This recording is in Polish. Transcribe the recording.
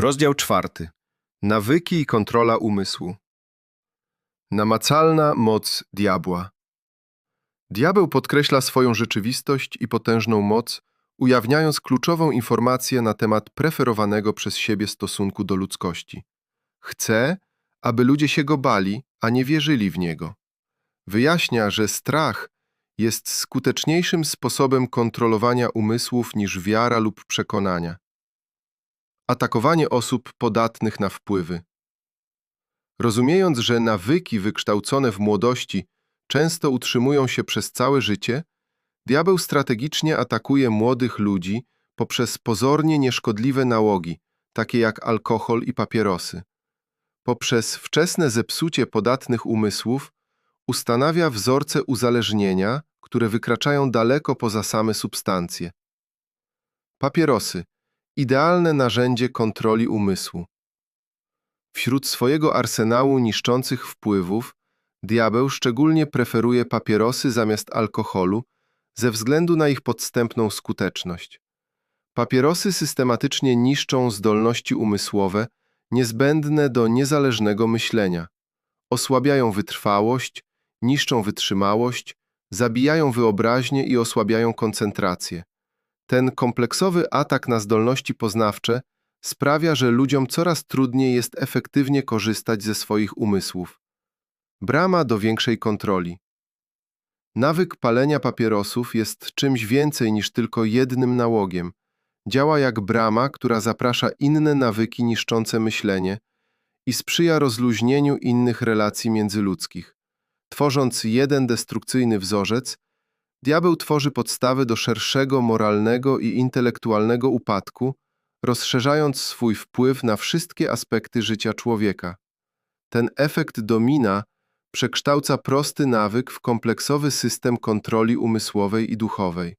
Rozdział czwarty. Nawyki i kontrola umysłu. Namacalna moc diabła. Diabeł podkreśla swoją rzeczywistość i potężną moc, ujawniając kluczową informację na temat preferowanego przez siebie stosunku do ludzkości. Chce, aby ludzie się go bali, a nie wierzyli w niego. Wyjaśnia, że strach jest skuteczniejszym sposobem kontrolowania umysłów niż wiara lub przekonania. Atakowanie osób podatnych na wpływy. Rozumiejąc, że nawyki wykształcone w młodości często utrzymują się przez całe życie, diabeł strategicznie atakuje młodych ludzi poprzez pozornie nieszkodliwe nałogi, takie jak alkohol i papierosy. Poprzez wczesne zepsucie podatnych umysłów ustanawia wzorce uzależnienia, które wykraczają daleko poza same substancje. Papierosy idealne narzędzie kontroli umysłu. Wśród swojego arsenału niszczących wpływów, diabeł szczególnie preferuje papierosy zamiast alkoholu ze względu na ich podstępną skuteczność. Papierosy systematycznie niszczą zdolności umysłowe niezbędne do niezależnego myślenia. Osłabiają wytrwałość, niszczą wytrzymałość, zabijają wyobraźnię i osłabiają koncentrację. Ten kompleksowy atak na zdolności poznawcze sprawia, że ludziom coraz trudniej jest efektywnie korzystać ze swoich umysłów. Brama do większej kontroli. Nawyk palenia papierosów jest czymś więcej niż tylko jednym nałogiem. Działa jak brama, która zaprasza inne nawyki niszczące myślenie i sprzyja rozluźnieniu innych relacji międzyludzkich. Tworząc jeden destrukcyjny wzorzec, Diabeł tworzy podstawy do szerszego moralnego i intelektualnego upadku, rozszerzając swój wpływ na wszystkie aspekty życia człowieka. Ten efekt domina przekształca prosty nawyk w kompleksowy system kontroli umysłowej i duchowej.